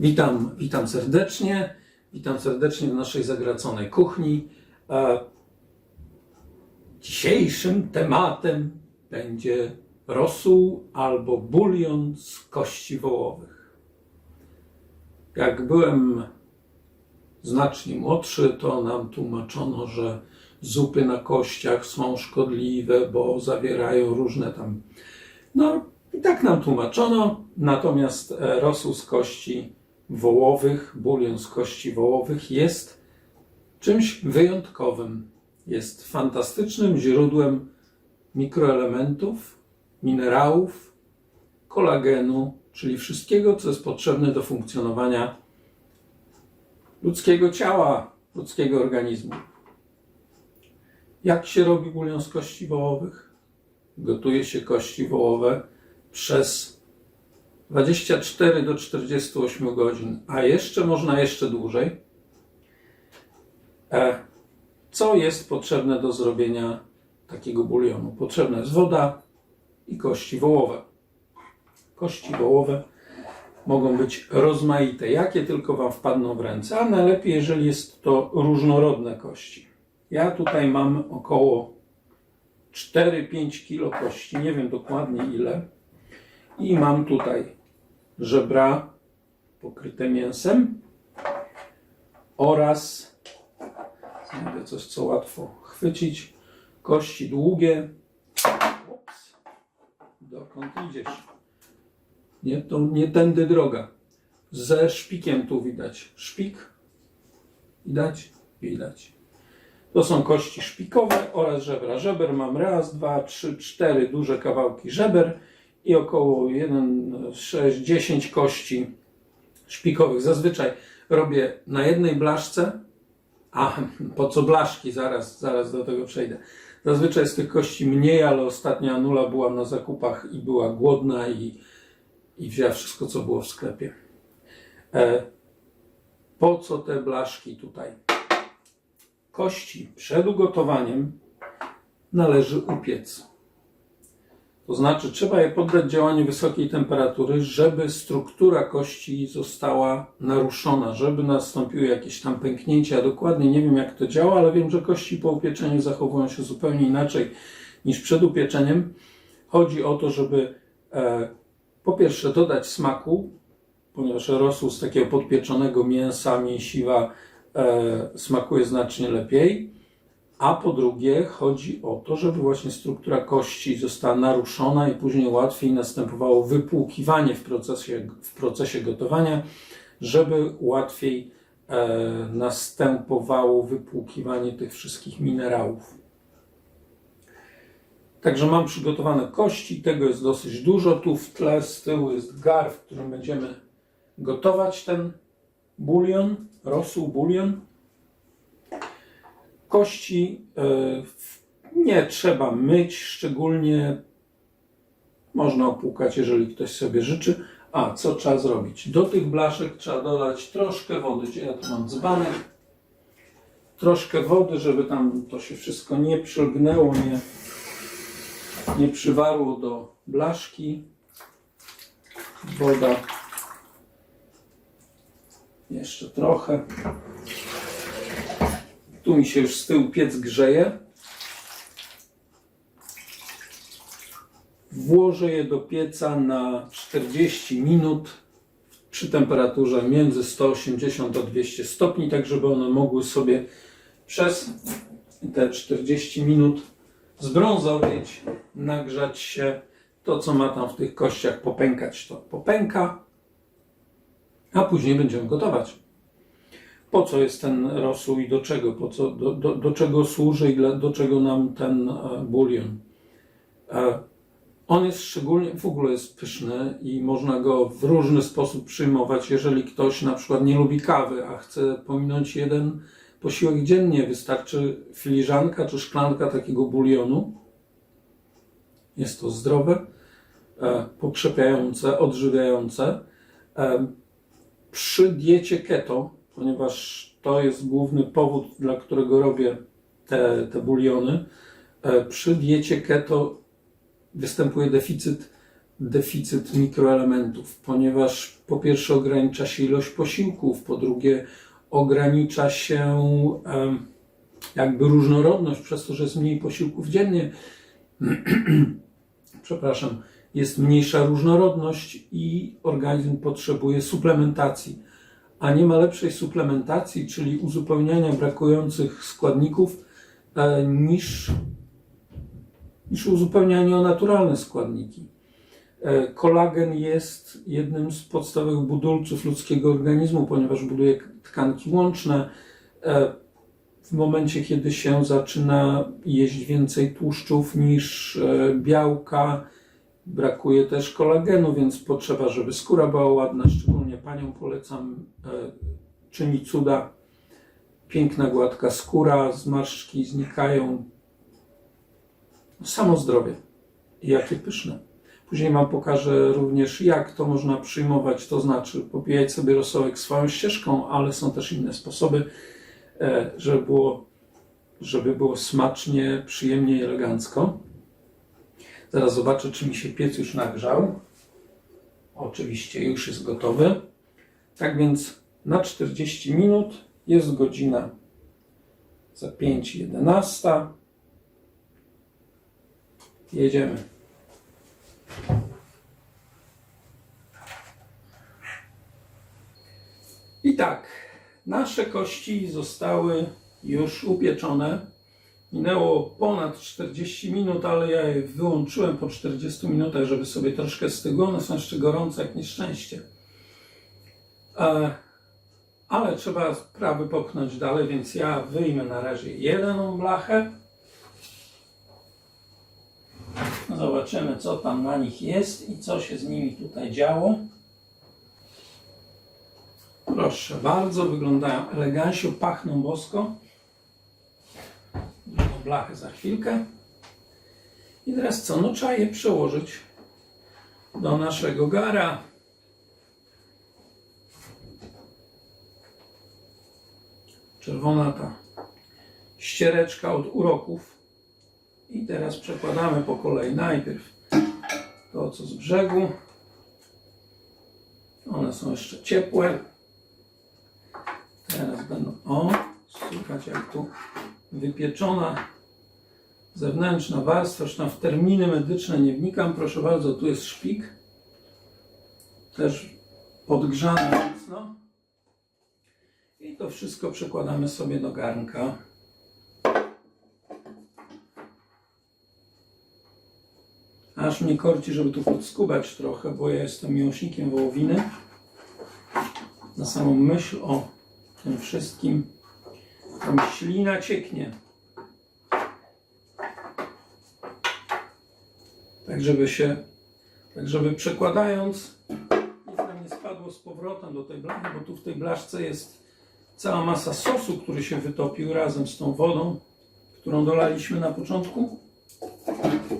Witam, witam serdecznie. Witam serdecznie w naszej zagraconej kuchni. E, Dzisiejszym tematem będzie rosół albo bulion z kości wołowych. Jak byłem znacznie młodszy, to nam tłumaczono, że zupy na kościach są szkodliwe, bo zawierają różne tam. No i tak nam tłumaczono. Natomiast e, rosół z kości wołowych, bulion z kości wołowych jest czymś wyjątkowym. Jest fantastycznym źródłem mikroelementów, minerałów, kolagenu, czyli wszystkiego, co jest potrzebne do funkcjonowania ludzkiego ciała, ludzkiego organizmu. Jak się robi bulion z kości wołowych? Gotuje się kości wołowe przez 24 do 48 godzin, a jeszcze można jeszcze dłużej. E, Co jest potrzebne do zrobienia takiego bulionu? Potrzebna jest woda i kości wołowe. Kości wołowe mogą być rozmaite, jakie tylko Wam wpadną w ręce, a najlepiej, jeżeli jest to różnorodne kości. Ja tutaj mam około 4-5 kg kości, nie wiem dokładnie ile. I mam tutaj żebra pokryte mięsem oraz znajdę coś, co łatwo chwycić. Kości długie. Ups. Dokąd idziesz? Nie, to nie tędy droga. Ze szpikiem tu widać. Szpik. Widać? Widać. To są kości szpikowe oraz żebra. Żeber mam raz, dwa, trzy, cztery duże kawałki żeber i około 1, 6, 10 kości szpikowych. Zazwyczaj robię na jednej blaszce, a po co blaszki? Zaraz, zaraz do tego przejdę. Zazwyczaj jest tych kości mniej, ale ostatnia Anula była na zakupach i była głodna i, i wzięła wszystko, co było w sklepie. E, po co te blaszki tutaj? Kości przed ugotowaniem należy upiec. To znaczy, trzeba je poddać działaniu wysokiej temperatury, żeby struktura kości została naruszona, żeby nastąpiły jakieś tam pęknięcia. Dokładnie nie wiem, jak to działa, ale wiem, że kości po upieczeniu zachowują się zupełnie inaczej niż przed upieczeniem. Chodzi o to, żeby e, po pierwsze dodać smaku, ponieważ rosół z takiego podpieczonego mięsa, mięsiwa e, smakuje znacznie lepiej. A po drugie, chodzi o to, żeby właśnie struktura kości została naruszona i później łatwiej następowało wypłukiwanie w procesie, w procesie gotowania, żeby łatwiej e, następowało wypłukiwanie tych wszystkich minerałów. Także mam przygotowane kości, tego jest dosyć dużo. Tu w tle z tyłu jest gar, w którym będziemy gotować ten bulion, rosół bulion. Kości e, nie trzeba myć, szczególnie można opłukać, jeżeli ktoś sobie życzy. A co trzeba zrobić? Do tych blaszek trzeba dodać troszkę wody. Ja tu mam dzbanek? Troszkę wody, żeby tam to się wszystko nie przylgnęło, nie, nie przywarło do blaszki. Woda. Jeszcze trochę. Tu mi się już z tyłu piec grzeje. Włożę je do pieca na 40 minut przy temperaturze między 180 a 200 stopni, tak żeby one mogły sobie przez te 40 minut zbrązowieć, nagrzać się. To, co ma tam w tych kościach popękać, to popęka, a później będziemy gotować po co jest ten rosół i do czego, po co, do, do, do czego służy i dla, do czego nam ten e, bulion. E, On jest szczególnie, w ogóle jest pyszny i można go w różny sposób przyjmować. Jeżeli ktoś na przykład nie lubi kawy, a chce pominąć jeden posiłek dziennie, wystarczy filiżanka czy szklanka takiego bulionu. Jest to zdrowe, e, pokrzepiające, odżywiające. Przy diecie keto, ponieważ to jest główny powód, dla którego robię te, te buliony. E, Przy diecie keto występuje deficyt deficyt mikroelementów, ponieważ po pierwsze ogranicza się ilość posiłków, po drugie ogranicza się jakby różnorodność przez to, że jest mniej posiłków dziennie. Przepraszam, jest mniejsza różnorodność i organizm potrzebuje suplementacji. A nie ma lepszej suplementacji, czyli uzupełniania brakujących składników, e, niż, niż uzupełnianie o naturalne składniki. E, Kolagen jest jednym z podstawowych budulców ludzkiego organizmu, ponieważ buduje tkanki łączne. E, W momencie, kiedy się zaczyna jeść więcej tłuszczów niż białka, brakuje też kolagenu, więc potrzeba, żeby skóra była ładna. Szczególnie paniom polecam, e, czyni cuda. Piękna, gładka skóra, zmarszczki znikają. Samo zdrowie. I jakie pyszne. Później Wam pokażę również, jak to można przyjmować, to znaczy popijać sobie rosołek swoją ścieżką, ale są też inne sposoby, e, żeby było, żeby było smacznie, przyjemnie i elegancko. Zaraz zobaczę, czy mi się piec już nagrzał. Oczywiście już jest gotowy. Tak więc na 40 minut jest godzina za 5.11. Jedziemy. I tak, nasze kości zostały już upieczone. Minęło ponad 40 minut, ale ja je wyłączyłem po 40 minutach, żeby sobie troszkę stygły. One są jeszcze gorące jak nieszczęście. E, ale trzeba sprawy popchnąć dalej, więc ja wyjmę na razie jedną blachę. Zobaczymy, co tam na nich jest i co się z nimi tutaj działo. Proszę bardzo, wyglądają elegancko, pachną bosko. Blachę za chwilkę. I teraz co? No trzeba je przełożyć do naszego gara. Czerwona ta ściereczka od uroków. I teraz przekładamy po kolei najpierw to, co z brzegu. One są jeszcze ciepłe. Teraz będą, o, słuchać jak tu wypieczona zewnętrzna warstwa, tam w terminy medyczne nie wnikam, proszę bardzo, tu jest szpik, też podgrzany mocno i to wszystko przekładamy sobie do garnka. Aż mnie korci, żeby tu podskubać trochę, bo ja jestem miłośnikiem wołowiny. Na samą myśl o tym wszystkim tam ślina cieknie. Tak żeby się, tak żeby przekładając nic nam nie spadło z powrotem do tej blachy, bo tu w tej blaszce jest cała masa sosu, który się wytopił razem z tą wodą, którą dolaliśmy na początku.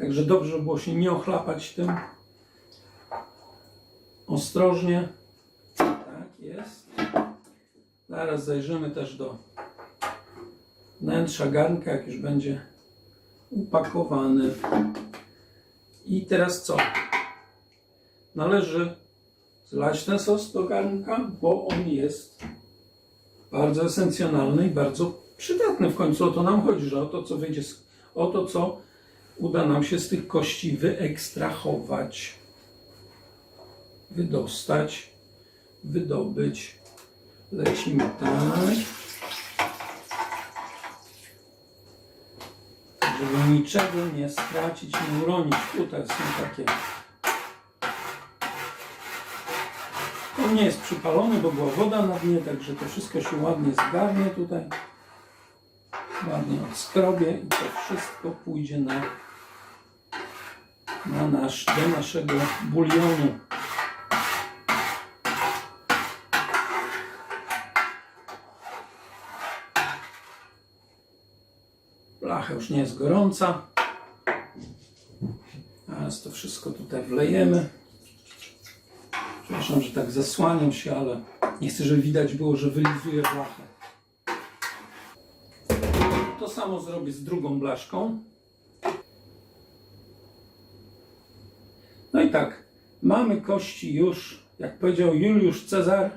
Także dobrze było się nie ochlapać tym. Ostrożnie. Tak jest. Zaraz zajrzymy też do wnętrza garnka, jak już będzie upakowany. I teraz co? Należy zlać ten sos do garnka, bo on jest bardzo esencjonalny i bardzo przydatny. W końcu o to nam chodzi, że o to, co wyjdzie, o to, co uda nam się z tych kości wyekstrahować, wydostać, wydobyć. Lecimy tak. Żeby niczego nie stracić, nie uronić. Tutaj są takie. On nie jest przypalony, bo była woda na dnie, także to wszystko się ładnie zgarnie tutaj. Ładnie odskrobie i to wszystko pójdzie na, na nasz, do naszego bulionu. Nie jest gorąca. Teraz to wszystko tutaj wlejemy. Przepraszam, że tak zasłaniam się, ale nie chcę, żeby widać było, że wylizuję blachę. To samo zrobię z drugą blaszką. No i tak, mamy kości już, jak powiedział Juliusz Cezar,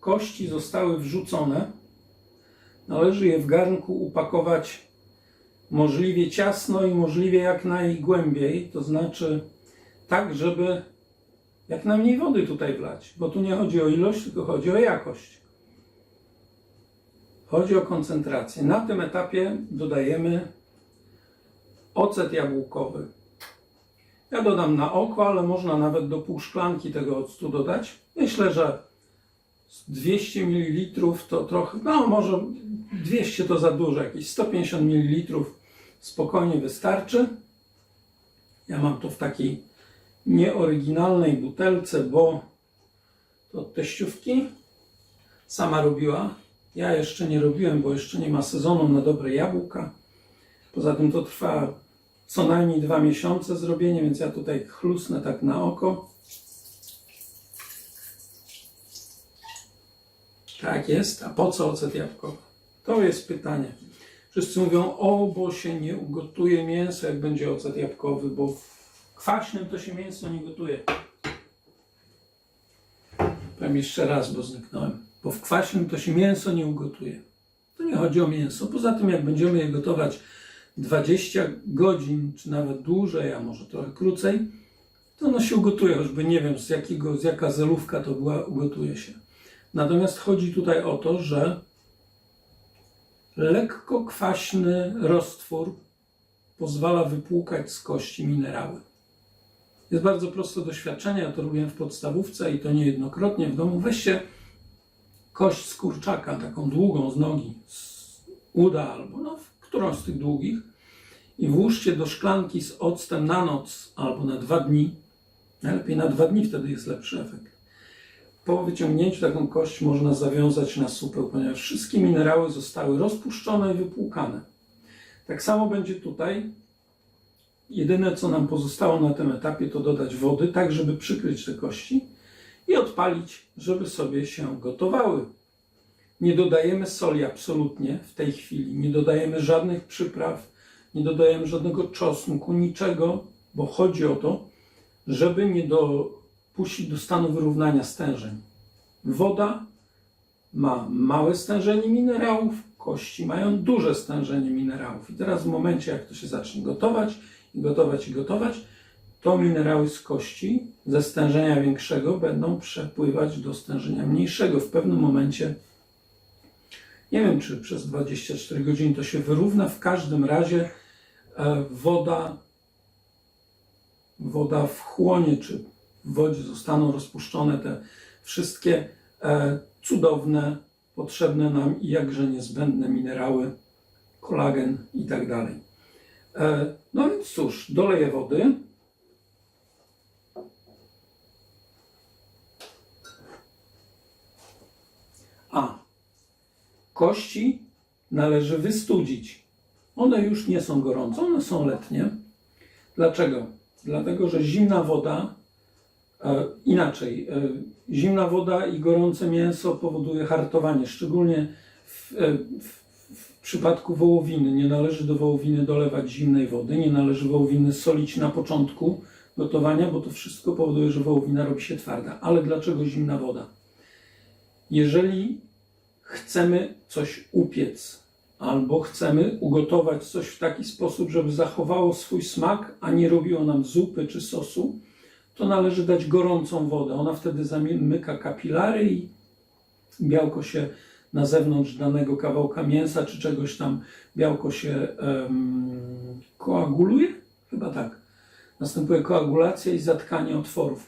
kości zostały wrzucone. Należy je w garnku upakować możliwie ciasno i możliwie jak najgłębiej, to znaczy tak, żeby jak najmniej wody tutaj wlać, bo tu nie chodzi o ilość, tylko chodzi o jakość. Chodzi o koncentrację. Na tym etapie dodajemy ocet jabłkowy. Ja dodam na oko, ale można nawet do pół szklanki tego octu dodać. Myślę, że 200 ml to trochę, no może 200 to za dużo, jakieś 150 ml spokojnie wystarczy. Ja mam to w takiej nieoryginalnej butelce, bo to od teściówki sama robiła. Ja jeszcze nie robiłem, bo jeszcze nie ma sezonu na dobre jabłka. Poza tym to trwa co najmniej dwa miesiące zrobienie, więc ja tutaj chlusnę tak na oko. Tak jest. A po co ocet jabłkowy? To jest pytanie. Wszyscy mówią, o, bo się nie ugotuje mięso, jak będzie ocet jabłkowy, bo w kwaśnym to się mięso nie gotuje. Powiem jeszcze raz, bo zniknąłem. Bo w kwaśnym to się mięso nie ugotuje. To nie chodzi o mięso. Poza tym, jak będziemy je gotować 20 godzin, czy nawet dłużej, a może trochę krócej, to ono się ugotuje, choćby nie wiem z, jakiego, z jaka zelówka to była, ugotuje się. Natomiast chodzi tutaj o to, że lekko kwaśny roztwór pozwala wypłukać z kości minerały. Jest bardzo proste doświadczenie, ja to robiłem w podstawówce i to niejednokrotnie w domu. Weźcie kość z kurczaka, taką długą z nogi, z uda albo no, którąś z tych długich i włóżcie do szklanki z octem na noc albo na dwa dni. Najlepiej na dwa dni, wtedy jest lepszy efekt. Po wyciągnięciu taką kość można zawiązać na supeł, ponieważ wszystkie minerały zostały rozpuszczone i wypłukane. Tak samo będzie tutaj. Jedyne, co nam pozostało na tym etapie, to dodać wody, tak żeby przykryć te kości i odpalić, żeby sobie się gotowały. Nie dodajemy soli absolutnie w tej chwili, nie dodajemy żadnych przypraw, nie dodajemy żadnego czosnku, niczego, bo chodzi o to, żeby nie dopuścić do stanu wyrównania stężeń. Woda ma małe stężenie minerałów, kości mają duże stężenie minerałów. I teraz w momencie, jak to się zacznie gotować, i gotować, i gotować, to minerały z kości ze stężenia większego będą przepływać do stężenia mniejszego. W pewnym momencie, nie wiem czy przez 24 godziny to się wyrówna, w każdym razie e, woda, woda wchłonie, czy w wodzie zostaną rozpuszczone te wszystkie e, cudowne, potrzebne nam i jakże niezbędne minerały, kolagen i tak dalej. E, No więc cóż, doleję wody. A kości należy wystudzić. One już nie są gorące, one są letnie. Dlaczego? Dlatego, że zimna woda, inaczej, e, zimna woda i gorące mięso powoduje hartowanie, szczególnie w, e, w, w przypadku wołowiny. Nie należy do wołowiny dolewać zimnej wody, nie należy wołowiny solić na początku gotowania, bo to wszystko powoduje, że wołowina robi się twarda. Ale dlaczego zimna woda? Jeżeli chcemy coś upiec, albo chcemy ugotować coś w taki sposób, żeby zachowało swój smak, a nie robiło nam zupy czy sosu, to należy dać gorącą wodę. Ona wtedy zamyka kapilary i białko się na zewnątrz danego kawałka mięsa czy czegoś tam, białko się em, koaguluje? Chyba tak. Następuje koagulacja i zatkanie otworów.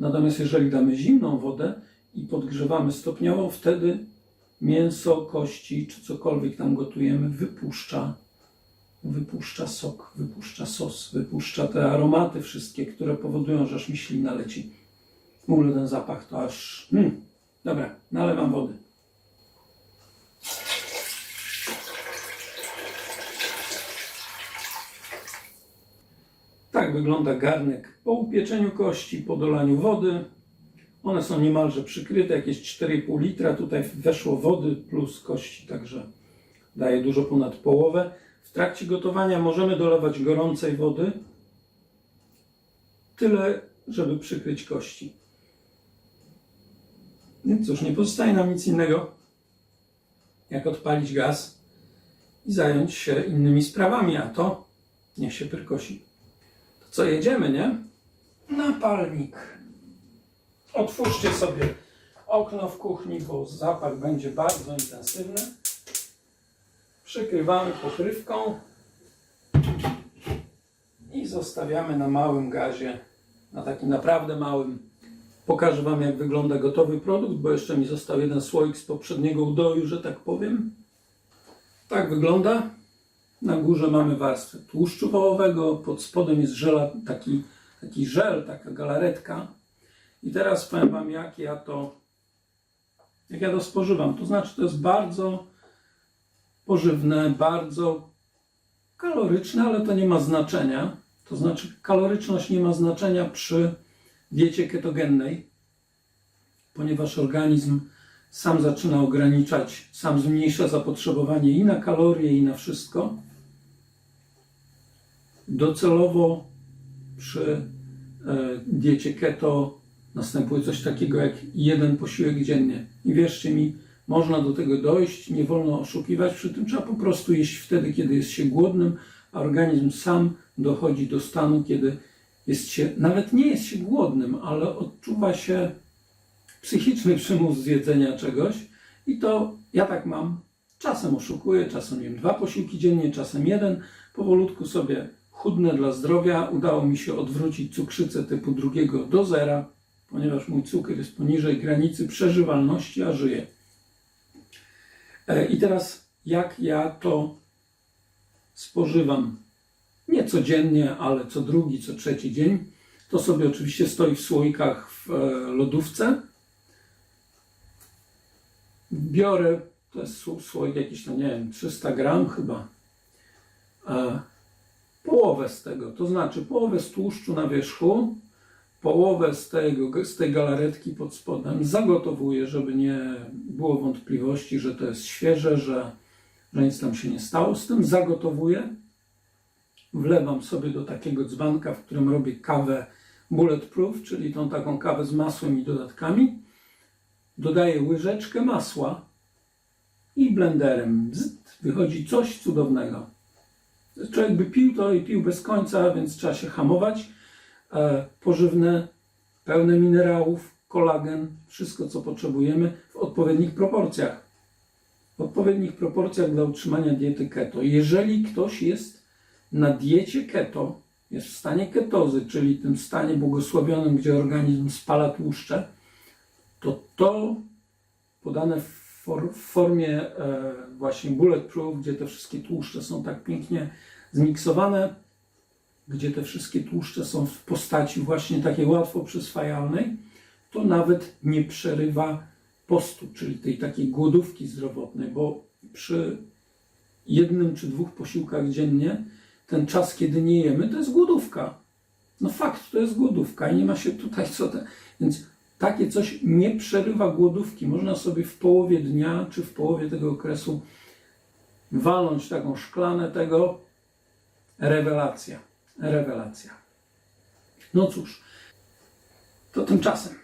Natomiast jeżeli damy zimną wodę i podgrzewamy stopniowo, wtedy mięso, kości czy cokolwiek tam gotujemy wypuszcza, wypuszcza sok, wypuszcza sos, wypuszcza te aromaty wszystkie, które powodują, że aż mi ślina leci. W ogóle ten zapach to aż... Hmm. Dobra, nalewam wody. Tak wygląda garnek po upieczeniu kości, po dolaniu wody. One są niemalże przykryte, jakieś 4,5 litra. Tutaj weszło wody plus kości, także daje dużo ponad połowę. W trakcie gotowania możemy dolewać gorącej wody. Tyle, żeby przykryć kości. Więc cóż, nie pozostaje nam nic innego, jak odpalić gaz i zająć się innymi sprawami, a to niech się prykosi. To co, jedziemy, nie? Napalnik. Otwórzcie sobie okno w kuchni, bo zapach będzie bardzo intensywny. Przykrywamy pokrywką i zostawiamy na małym gazie, na takim naprawdę małym. Pokażę Wam, jak wygląda gotowy produkt, bo jeszcze mi został jeden słoik z poprzedniego udoju, że tak powiem. Tak wygląda. Na górze mamy warstwę tłuszczu wołowego, pod spodem jest żela, taki, taki żel, taka galaretka. I teraz powiem Wam, jak ja to, jak ja to spożywam. To znaczy, to jest bardzo pożywne, bardzo kaloryczne, ale to nie ma znaczenia. To znaczy, kaloryczność nie ma znaczenia przy diecie ketogennej, ponieważ organizm sam zaczyna ograniczać, sam zmniejsza zapotrzebowanie i na kalorie, i na wszystko. Docelowo przy e, diecie keto następuje coś takiego jak jeden posiłek dziennie. I wierzcie mi, można do tego dojść, nie wolno oszukiwać, przy tym trzeba po prostu jeść wtedy, kiedy jest się głodnym, a organizm sam dochodzi do stanu, kiedy jest się, nawet nie jest się głodnym, ale odczuwa się psychiczny przymus zjedzenia czegoś i to ja tak mam. Czasem oszukuję, czasem jem dwa posiłki dziennie, czasem jeden. Powolutku sobie chudnę dla zdrowia. Udało mi się odwrócić cukrzycę typu drugiego do zera, ponieważ mój cukier jest poniżej granicy przeżywalności, a żyję. E, I teraz jak ja to spożywam? Nie codziennie, ale co drugi, co trzeci dzień. To sobie oczywiście stoi w słoikach w e, lodówce. Biorę, to jest sł- słoik jakiś tam, nie wiem, 300 gram chyba. E, połowę z tego, to znaczy połowę z tłuszczu na wierzchu, połowę z, tego, z tej galaretki pod spodem zagotowuję, żeby nie było wątpliwości, że to jest świeże, że, że nic tam się nie stało. Z tym zagotowuję, wlewam sobie do takiego dzbanka, w którym robię kawę bulletproof, czyli tą taką kawę z masłem i dodatkami. Dodaję łyżeczkę masła i blenderem wychodzi coś cudownego. Człowiek by pił to i pił bez końca, więc trzeba się hamować. E, pożywne, pełne minerałów, kolagen, wszystko co potrzebujemy w odpowiednich proporcjach. W odpowiednich proporcjach dla utrzymania diety keto. Jeżeli ktoś jest na diecie keto, jest w stanie ketozy, czyli tym stanie błogosławionym, gdzie organizm spala tłuszcze, to to podane w, w formie e, właśnie bulletproof, gdzie te wszystkie tłuszcze są tak pięknie zmiksowane, gdzie te wszystkie tłuszcze są w postaci właśnie takiej łatwo przyswajalnej, to nawet nie przerywa postu, czyli tej takiej głodówki zdrowotnej, bo przy jednym czy dwóch posiłkach dziennie ten czas, kiedy nie jemy, to jest głodówka. No fakt, to jest głodówka i nie ma się tutaj co... Te... Więc takie coś nie przerywa głodówki. Można sobie w połowie dnia czy w połowie tego okresu walnąć taką szklanę tego. Rewelacja. Rewelacja. No cóż, to tymczasem.